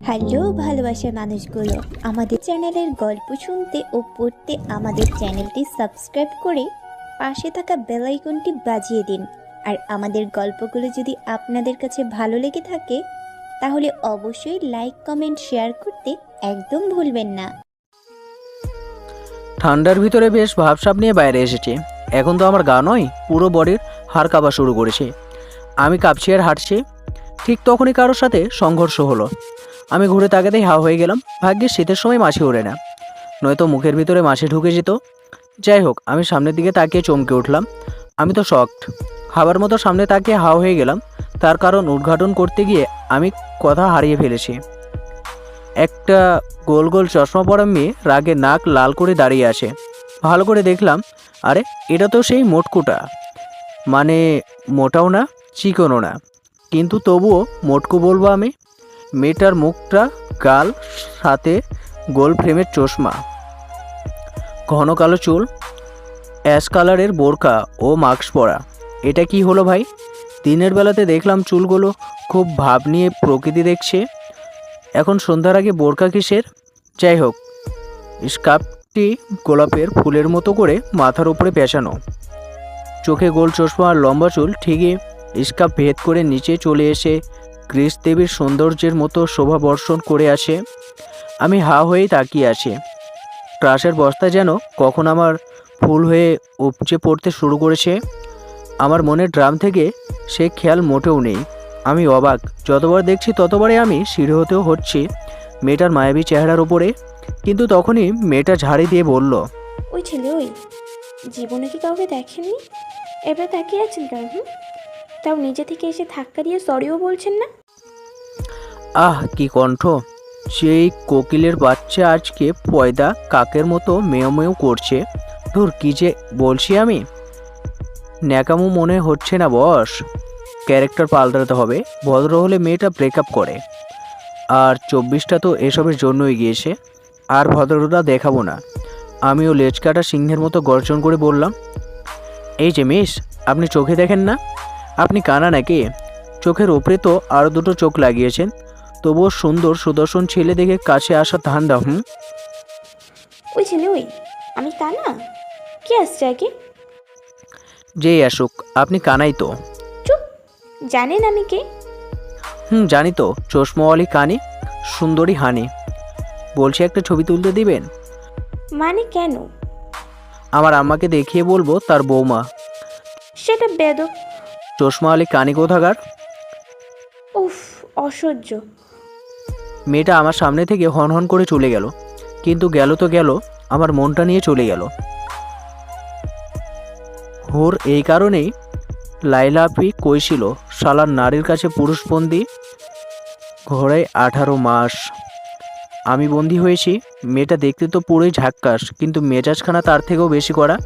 Hello ভালোবাসার মানুষগুলো, আমাদের চ্যানেলের গল্প শুনতে ও পড়তে আমাদের চ্যানেলটি সাবস্ক্রাইব করে পাশে থাকা বেল আইকনটি বাজিয়ে দিন। আর আমাদের গল্পগুলো যদি আপনাদের কাছে ভালো লেগে থাকে, তাহলে অবশ্যই লাইক, কমেন্ট, শেয়ার করতে একদম ভুলবেন না। ঠান্ডার ভিতরে বেশ ভাবসাব নিয়ে বাইরে এসেছি। এখন তো আমার গা নয়, পুরো বডির হাড় কাঁপা শুরু করেছে। আমি কাঁপছি আর হাঁটছি। ঠিক তখনই কারোর সাথে সংঘর্ষ হলো। আমি ঘুরে তাকাতেই হা হয়ে গেলাম। ভাগ্যে শীতের সময় মাছি ওড়ে না। নয়তো মুখের ভিতরে মাছি ঢুকে যেত। যাই হোক, আমি সামনের দিকে তাকিয়ে চমকে উঠলাম। আমি তো শকড খাবার মতো সামনে তাকিয়ে হা হয়ে গেলাম। তার কারণ উদ্ঘাটন করতে গিয়ে আমি কথা হারিয়ে ফেলেছি। একটা গোল গোল চশমা পরা মেয়ে রাগে নাক লাল করে দাঁড়িয়ে আছে। ভালো করে দেখলাম, আরে, এটা তো সেই মোটকুটা। মানে মোটাও না, চিকনও না। কিন্তু তবুও মোটকু বলব আমি মেয়েটার মুখটা গাল, সাথে গোল ফ্রেমের চশমা। ঘন কালো চুল অ্যাশ কালারের বোরকা ও মাস্ক পরা। এটা কি হলো ভাই? দিনের বেলাতে দেখলাম চুলগুলো খুব ভাব নিয়ে প্রকৃতি দেখছে। এখন সন্ধ্যার আগে বোরকা কিসের? যাই হোক, স্কার্ফটি গোলাপের ফুলের মতো করে মাথার উপরে পেঁচানো। চোখে গোল চশমা আর লম্বা চুল, ঠিকই স্কার্ফ ভেদ করে নিচে চলে এসে গ্রিস দেবীর সৌন্দর্যের মতো শোভা বর্ষণ করে আসে। আমি হা হয়েই তাকিয়ে আছি। ট্রাসের বস্তা যেন কখন আমার ফুল হয়ে উপচে পড়তে শুরু করেছে। আমার মনের ড্রাম থেকে সে খেয়াল মোটেও নেই। আমি অবাক। যতবার দেখছি ততবারই আমি সিঁড়ি হতেও হচ্ছি মেয়েটার মায়াবী চেহারার উপরে। কিন্তু তখনই মেয়েটা ঝাড়ি দিয়ে বলল, ওই ছেলে, ওই। জীবনে কি কাউকে দেখেননি এবার তাকিয়ে আছেন কেন তাও নিজে থেকে এসে ধাক্কা দিয়ে সরিও বলছেন না? আহ, কি কণ্ঠ। সেই কোকিলের বাচ্চা আজকে পয়দা কাকের মতো মেয় মেয় করছে। ধুর, কি যে বলছি আমি? ন্যাকামো মনে হচ্ছে না, বস। ক্যারেক্টার পাল্টাতে হবে, ভদ্র হলে মেয়েটা ব্রেকআপ করে। আর চব্বিশটা তো এসবের জন্যই গিয়েছে, আর ভদ্রতা দেখাবো না। আমিও লেজ কাটা সিংহের মতো গর্জন করে বললাম, এই যে মিস, আপনি চোখে দেখেন না? আপনি কানা নাকি? চোখের ওপরে তো আরও দুটো চোখ লাগিয়েছেন। তবুও সুন্দর সুদর্শন ছেলে দেখে কাছে আসা ধান্দা হুম? ওই ছেলে ওই আমি কানা? কে আসছে আগে? যেই আসুক আপনি কানাই তো। চুপ জানেন আমি কে? হুম জানি তো চশমাওয়ালি কানে সুন্দরী হানি। বলছি একটা ছবি তুলতে দিবেন? মানে কেন? আমার আম্মাকে দেখিয়ে বলব তার বৌমা। সেটা বেদক চশমাওয়ালি কানে কোথাকার? উফ অসহ্য। মেয়েটা আমার সামনে থেকে হন হন করে চলে গেল। কিন্তু গেল তো গেল আমার মনটা নিয়ে চলে গেল। হোর এই কারণেই লাইলাপি কইছিল শালার নারীর কাছে পুরুষ পুরুষবন্দি ঘরে আঠারো মাস। আমি বন্দি হয়েছি মেয়েটা দেখতে তো পুরোই ঝাক্কাস কিন্তু মেজাজখানা তার থেকেও বেশি করা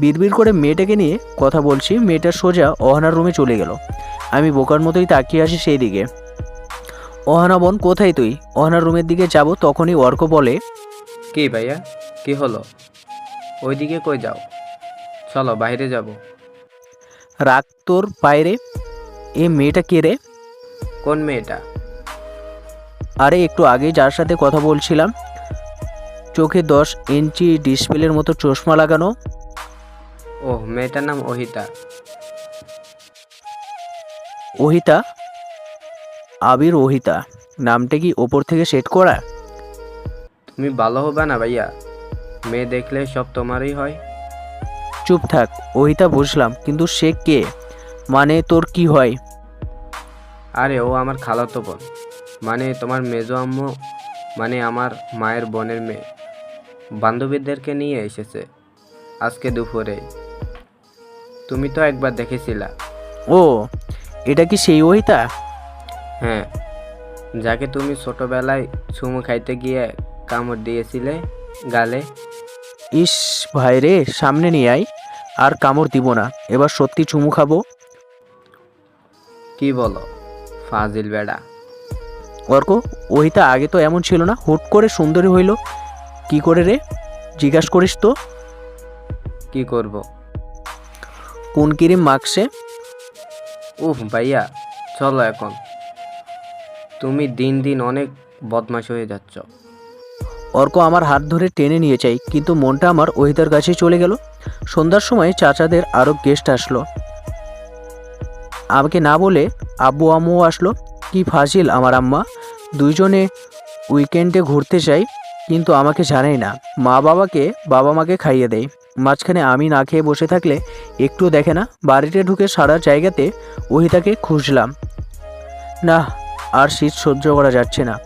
বিড়বিড় করে মেয়েটাকে নিয়ে কথা বলছি মেয়েটা সোজা অহনার রুমে চলে গেল। আমি বোকার মতোই তাকিয়ে আছি সেই দিকে অহানা বোন কোথায় তুই? অহানার রুমের দিকে যাব তখনই অর্ক বলে কে ভাইয়া? কি হলো? ওইদিকে কই যাও? চলো বাইরে যাব। রাগ তোর বাইরে এ মেয়েটা কে রে? কোন মেয়েটা? আরে একটু আগে যার সাথে কথা বলছিলাম। চোখে দশ ইঞ্চি ডিসপ্লের মতো চশমা লাগানো। ও মেয়েটার নাম অহিতা। অহিতা? আবির ওহিতা নামটা কি ওপর থেকে সেট করা? তুমি ভালো হবে না ভাইয়া? মেয়ে দেখলে সব তোমারই হয়। চুপ থাক অহিতা বুঝলাম কিন্তু সে কে? মানে তোর কি হয়? আরে ও আমার খালাতো বোন। মানে তোমার মেজো আম্মু মানে আমার মায়ের বোনের মেয়ে। বান্ধবীদেরকে নিয়ে এসেছে। আজকে দুপুরে। তুমি তো একবার দেখেছিলা। ও এটা কি সেই ওহিতা হ্যাঁ যাকে তুমি ছোটবেলায় চুমু খাইতে গিয়ে কামড় দিয়েছিলে গালে। ইস ভাই রে সামনে নিয়ে আয় আর কামড় দিব না এবার সত্যি চুমু খাব। কি বলো ফাজিল বেড়া? অর্ক ওহিতা আগে তো এমন ছিল না হুট করে সুন্দরী হইল। কি করে রে? জিজ্ঞাস করিস তো। কি করব? কোন ক্রিম মাখছে? উফ ভাইয়া চলো এখন। তুমি দিন দিন অনেক বদমাশ হয়ে যাচ্ছ। অর্ক আমার হাত ধরে টেনে নিয়ে যাই কিন্তু মনটা আমার ওহিতার কাছেই চলে গেল। সন্ধ্যার সময় চাচাদের আরও গেস্ট আসলো। আমাকে না বলে আব্বু আম্মুও আসলো। কি ফাজিল আমার আম্মা। দুইজনে উইকেন্ডে ঘুরতে চাই কিন্তু আমাকে জানাই না। মা বাবাকে বাবা মাকে খাইয়ে দেয়। মাঝখানে আমি না খেয়ে বসে থাকলে একটু দেখে না বাড়িতে ঢুকে সারা জায়গাতে ওহিতাকে খুঁজলাম। না আর শীত সহ্য করা যাচ্ছে না।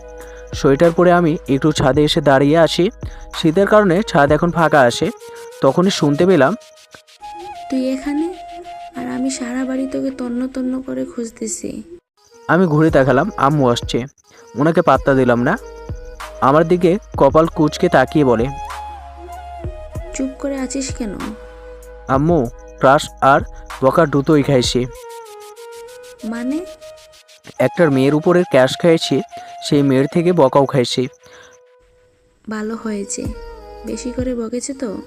সোয়েটার পরে আমি একটু ছাদে এসে দাঁড়িয়ে আসি শীতের কারণে ছাদ এখন ফাঁকা আসে তখনই শুনতে পেলাম তুই এখানে? আর আমি সারা বাড়ি তোকে তন্ন তন্ন করে খুঁজতেছি। আমি ঘুরে দেখালাম আম্মু আসছে। ওনাকে পাত্তা দিলাম না। আমার দিকে কপাল কুচকে তাকিয়ে বলে চুপ করে আছিস কেন? আম্মু ক্রাশ আর বকা দুটোই খাইছি। মানে? একটার মেয়ের উপরে ক্যাশ খাইছি সেই মেয়ের থেকে বকাও খাইছি। ভালো হয়েছে। বেশি করে বকেছে তো?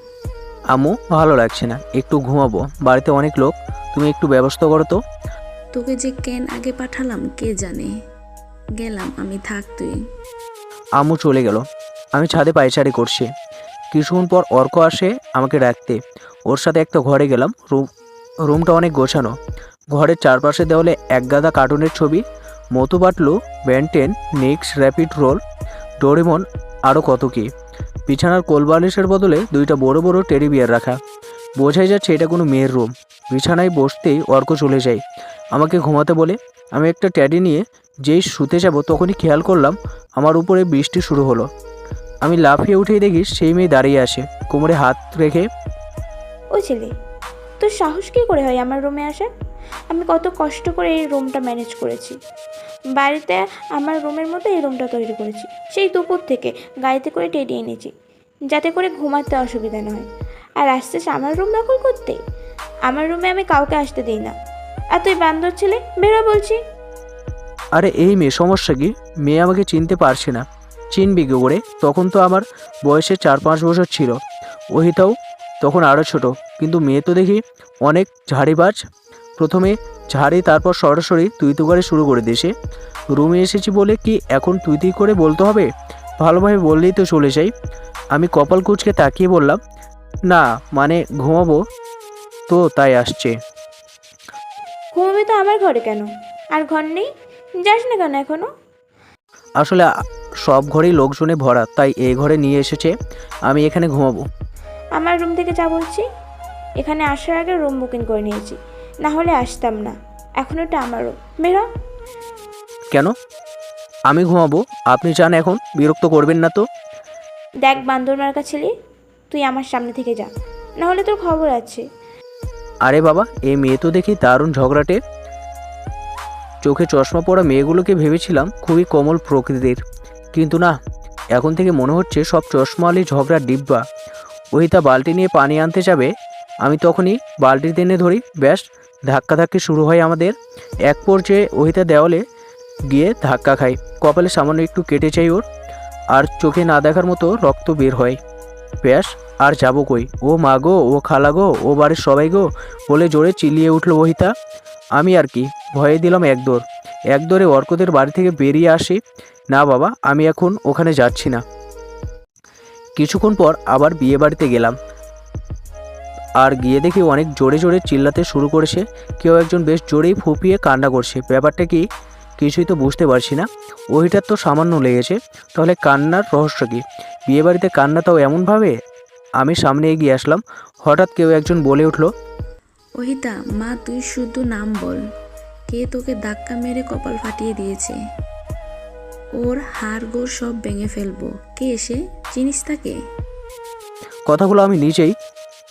আম্মু ভালো লাগছে না। একটু ঘুমাবো। বাড়িতে অনেক লোক। তুমি একটু ব্যবস্থা করো তো। তোকে যে কেন আগে পাঠালাম কে জানে? গেলাম আমি থাক তুই। আম্মু চলে গেল। আমি ছাদে পায়চারি করছি। কিছুক্ষণ পর অর্ক আসে আমাকে ডাকতে। ওর সাথে একটা ঘরে গেলাম। রুম, রুমটা অনেক গোছানো। ঘরের চারপাশে দেওয়ালে এক গাদা কার্টুনের ছবি মতো বাটলু ব্যান্টেন নিক্স, র্যাপিড রোল, ডোরেমন আরও কত কি। বিছানার কোলবালিশের বদলে দুইটা বড় বড় টেডি বিয়ার রাখা। বোঝাই যাচ্ছে এটা কোনো মেয়ের রুম। বিছানায় বসতেই অর্ক চলে যায়। আমাকে ঘুমাতে বলে, আমি একটা ট্যাডি নিয়ে যেই শুতে যাব তখনই খেয়াল করলাম আমার উপরে বৃষ্টি শুরু হলো। আমি লাফিয়ে উঠেই দেখি সেই মেয়ে দাঁড়িয়ে আসে কোমরে হাত রেখে ওই ছেলে তোর সাহস কী করে হয় আমার রুমে আসার? আমি কত কষ্ট করে এই রুমটা ম্যানেজ করেছি। বাড়িতে আমার রুমের মতো এই রুমটা তৈরি করেছি। সেই দুপুর থেকে গাড়িতে করে টেনে এনেছি যাতে করে ঘুমাতে অসুবিধা না হয়। আর আসছিস আমার রুম দখল করতে? আমার রুমে আমি কাউকে আসতে দিই না। আর তুই বান্দর ছেলে বেরো বলছি। আরে এই মেয়ে সমস্যা কি? মেয়ে আমাকে চিনতে পারছে না। চিনবি করে তখন তো আমার বয়সে চার পাঁচ বছর ছিল। ওহিতাও তখন আরও ছোট। কিন্তু মেয়ে তো দেখি অনেক ঝাড়িবাজ প্রথমে ঝাড়ি তারপর সরাসরি তুই তু করে শুরু করে দিয়েছে রুমে এসেছি বলে কি এখন তুই তুই করে বলতে হবে? ভালোভাবে বললেই তো চলে যাই। আমি কপাল কুচকে তাকিয়ে বললাম না মানে ঘুমাবো? তো তাই আসছে। ঘুমাবি তো আমার ঘরে কেন? আর ঘর নেই? যাস না কেন এখনও? আসলে সব ঘরেই লোকজনে ভরা তাই এই ঘরে নিয়ে এসেছে আমি এখানে ঘুমাবো। আমার রুম থেকে যা বলছি এখানে আসার আগে রুম বুকিং করে নিয়েছি না হলে আসতাম না। এখন ওটা আমার রুম বেরো কেন? আমি ঘুমাবো আপনি চান এখন বিরক্ত করবেন না তো। দেখ বান্দর মার্কা ছেলে তুই আমার সামনে থেকে যা না হলে তোর খবর আছে। আরে বাবা এই মেয়ে তো দেখি দারুণ ঝগড়াটে। চোখে চশমা পরা মেয়েগুলোকে ভেবেছিলাম খুবই কোমল প্রকৃতির। কিন্তু না, এখন থেকে মনে হচ্ছে সব চশমাওয়ালি ঝগড়ার ডিব্বা। ওহিতা বালতি নিয়ে পানি আনতে যাবে। আমি তখনই বালতি টেনে ধরি। ব্যাস ধাক্কাধাক্কি শুরু হয় আমাদের। এক পর্যায়ে ওহিতা দেওয়ালে গিয়ে ধাক্কা খাই কপালে সামান্য একটু কেটে চাই ওর। আর চোখে না দেখার মতো রক্ত বের হয়। ব্যাস, আর যাব কই? ও মা গো, ও খালা গো, ও বাড়ির সবাই গো। বলে জোরে চিলিয়ে উঠল ওহিতা। আমি আর কি, ভয়ে দিলাম এক দৌড় এক দৌড়ে অর্কদের বাড়ি থেকে বেরিয়ে আসি। না বাবা, আমি এখন ওখানে যাচ্ছি না। কিছুক্ষণ পর আবার বিয়ে বাড়িতে গেলাম। আর গিয়ে দেখি অনেক জোরে জোরে চিল্লাতে শুরু করেছে। কেউ একজন বেশ জোরেই ফুপিয়ে কান্না করছে। ব্যাপারটা কি কিছুই তো বুঝতে পারছি না। ওইটার তো সামান্য লেগেছে। তাহলে কান্নার রহস্য কী? বিয়ে বাড়িতে কান্না তাও এমনভাবে আমি সামনে এগিয়ে আসলাম। হঠাৎ কেউ একজন বলে উঠল, ওহিতা, মা, তুই শুধু নাম বল। কে তোকে ধাক্কা মেরে কপাল ফাটিয়ে দিয়েছে? ওর হাড় গোড় সব ভেঙে ফেলব। কে এসে চিনিস তাকে? কথাগুলো আমি নিজেই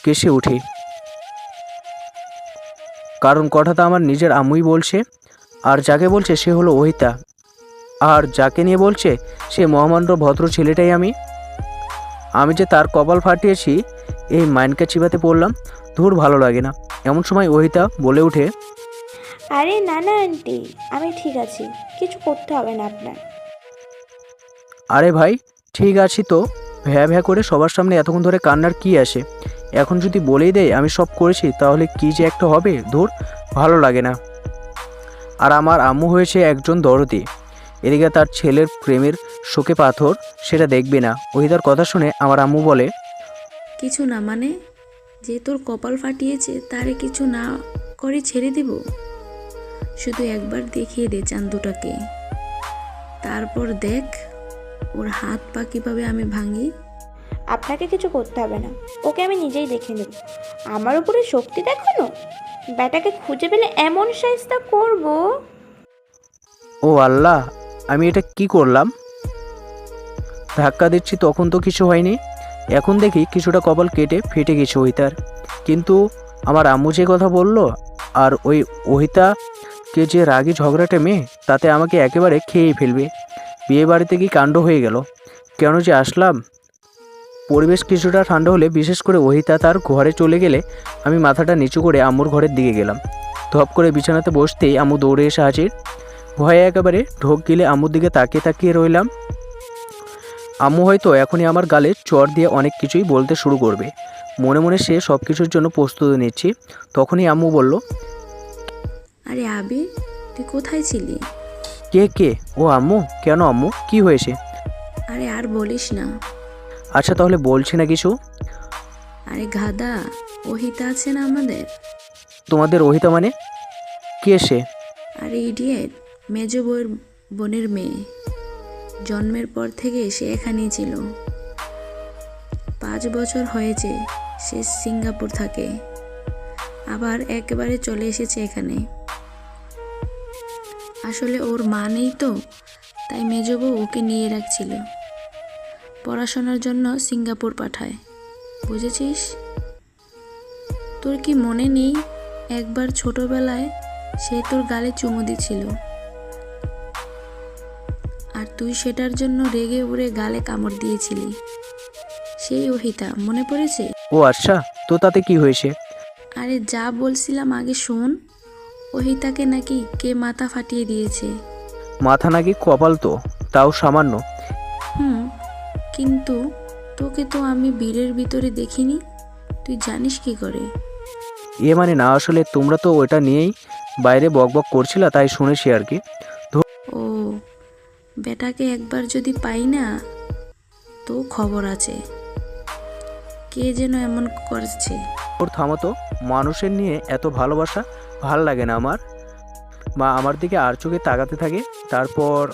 কেসে উঠি। কারণ কথাটা আমার নিজের আম্মুই বলছে, আর যাকে বলছে সে হলো ওহিতা। আর যাকে নিয়ে বলছে সে মহামান্য ভদ্র ছেলেটাই আমি। আমি যে তার কপাল ফাটিয়েছি, এই মাইনকা চিবাতে পড়লাম, ধুর ভালো লাগে না। এমন সময় ওহিতা বলে ওঠে আরে না না আন্টি আমি ঠিক আছি। কিছু করতে হবে না আপনার। আরে ভাই ঠিক আছি তো। ভ্যা ভ্যা করে সবার সামনে এতক্ষণ ধরে কান্নার কি আসে? এখন যদি বলেই দেয় আমি সব করেছি তাহলে কি যে একটা হবে? ধর ভালো লাগে না। আর আমার আম্মু হয়েছে একজন দরদি। এদিকে তার ছেলের প্রেমের শোকে পাথর সেটা দেখবে না। ওহিতার কথা শুনে আমার আম্মু বলে কিছু না মানে? যে তোর কপাল ফাটিয়েছে তারে কিছু না করে ছেড়ে দেব? শুধু একবার দেখিয়ে দে চান্দুটাকে। তারপর দেখ ওর হাত পা কীভাবে আমি ভাঙি। আপনাকে কিছু করতে হবে না। ওকে আমি নিজেই দেখে নেব। আমার উপরে শক্তি দেখো না ব্যাটাকে খুঁজে পেলে এমন সাইজটা করব? ও আল্লাহ আমি এটা কি করলাম? ধাক্কা দিচ্ছি তখন তো কিছু হয়নি। এখন দেখি কিছুটা কপাল কেটে ফেটে গেছে ওহিতার। কিন্তু আমার আম্মু যে কথা বলল আর ওই ওহিতাকে যে রাগি ঝগড়াটা মেয়ে, তাতে আমাকে একেবারে খেয়েই ফেলবে। বিয়ে বাড়িতে কি কাণ্ড হয়ে গেল? কেন যে আসলাম? পরিবেশ কিছুটা ঠান্ডা হলে বিশেষ করে ওহিতা তার ঘরে চলে গেলে আমি মাথাটা নিচু করে আম্মুর ঘরের দিকে গেলাম। ধপ করে বিছানাতে বসতেই আম্মু দৌড়ে এসে হাজির। ভয়ে একেবারে ঢোক গিলে আম্মুর দিকে তাকিয়ে তাকিয়ে রইলাম। আম্মু হয়তো এখনই আমার গালে চর দিয়ে অনেক কিছুই বলতে শুরু করবে। মনে মনে সে সব কিছুর জন্য প্রস্তুতি নিচ্ছি। তখনই আম্মু বলল আরে আবি তুই কোথায় ছিলি? কে কে? ও আম্মু? কেন আম্মু? কি হয়েছে? আরে আর বলিস না। আচ্ছা তাহলে বলছি না কিছু? আরে গাদা ওহিতা আছে না আমাদের? তোমাদের ওহিতা মানে? কে সে? আরে ইডিয়েট মেজ বউয়ের বোনের মেয়ে। জন্মের পর থেকে সে এখানেই ছিল। পাঁচ বছর হয়েছে সে সিঙ্গাপুর থাকে। আবার একেবারে চলে এসেছে এখানে। আসলে ওর মা নেই তো তাই মেজ বউ ওকে নিয়ে রাখছিল। পড়াশোনার জন্য সিঙ্গাপুর পাঠায়। বুঝেছিস? তোর কি মনে নেই? একবার ছোটবেলায় সে তোর গালে চুমু দিছিল। আর তুই সেটার জন্য রেগে উড়ে গালে কামড় দিয়েছিলি। সেই ওহিতা মনে পড়েছে? ও আচ্ছা তো তাতে কি হয়েছে? আরে যা বলছিলাম আগে শোন। ওহিতাকে নাকি কে মাথা ফাটিয়ে দিয়েছে? মাথা নাকি কপাল তো তাও সামান্য। হুম কিন্তু তোকে তো আমি বীরের ভিতরে দেখিনি তুই জানিস কি করে? এ মানে না আসলে তোমরা তো ওটা নিয়েই বাইরে বক বক করছিলা তাই শুনেছি আর কি। ও বেটাকে একবার যদি পাই না তো খবর আছে। কে যেন এমন করছে? ওর থামতো মানুষের নিয়ে এত ভালোবাসা ভালো লাগে না আমার। মা আমার দিকে আর চোখে তাকাতে থাকে। তারপর